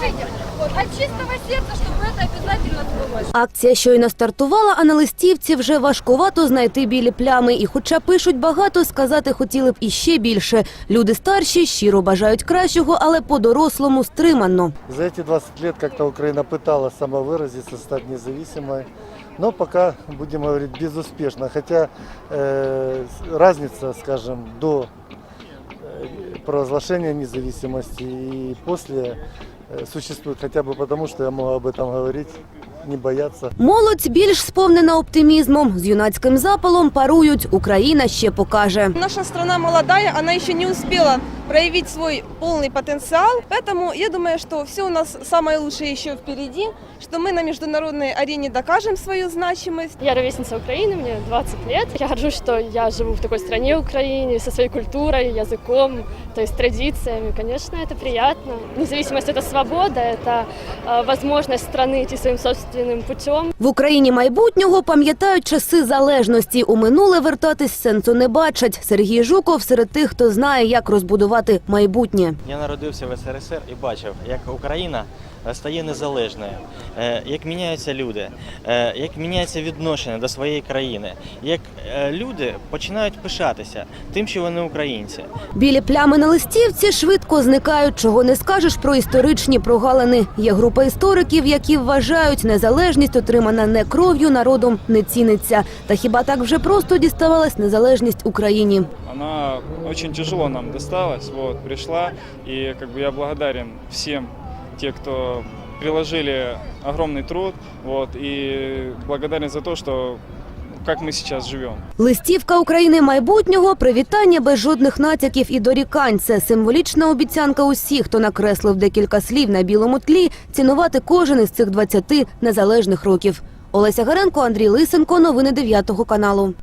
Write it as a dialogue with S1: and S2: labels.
S1: Пишите от чистого сердца, чтобы это обязательно сбылось.
S2: Акція щойно стартувала, а на листівці вже важкувато знайти білі плями. І хоча пишуть багато, сказати хотіли б іще більше. Люди старші щиро бажають кращого, але по-дорослому стримано.
S3: За эти 20 лет как-то Украина пыталась самовыразиться, стать независимой, но пока, будем говорить, безуспешно. Хотя э, разница, скажем, до э, провозглашения независимости и после э, существует хотя бы потому, что я могу об этом говорить, не бояться.
S2: Молодь більш сповнена оптимізмом. З юнацьким запалом парують. Україна ще покаже.
S4: Наша страна молодая, она еще не успела проявить свой полный потенциал. Поэтому я думаю, что все у нас самое лучшее еще впереди, что мы на международной арене докажем свою значимость.
S5: Я ровесница Украины, мне 20 лет. Я горжусь, что я живу в такой стране Украине, со своей культурой, языком, то есть традициями. Конечно, это приятно. Независимость – это свобода, это э, возможность страны идти своим собственным путем.
S2: В Україні майбутнього пам'ятають часи залежності. У минуле вертатись сенсу не бачать. Сергій Жуков серед тих, хто знає, як розбудувати майбутнє.
S6: Я народився в СРСР і бачив, як Україна е, стає незалежною, е, як міняються люди, е, як міняється відношення до своєї країни, як е, люди починають пишатися тим, що вони українці.
S2: Білі плями на листівці швидко зникають. Чого не скажеш про історичні прогалини. Є група істориків, які вважають, незалежність, отримана не кров'ю, народом не ціниться. Та хіба так вже просто діставалась незалежність Україні?
S7: Она очень тяжело нам досталась, вот, пришла, и как я благодарен всем те, кто приложили огромный труд, вот, и благодарен за то, что как мы сейчас живем.
S2: Листівка України майбутнього привітання без жодних натяків і дорікань. Це символічна обіцянка усіх, хто накреслив декілька слів на білому тлі, цінувати кожен із цих 20 незалежних років. Олеся Гаренко, Андрій Лисенко. Новини 9 каналу.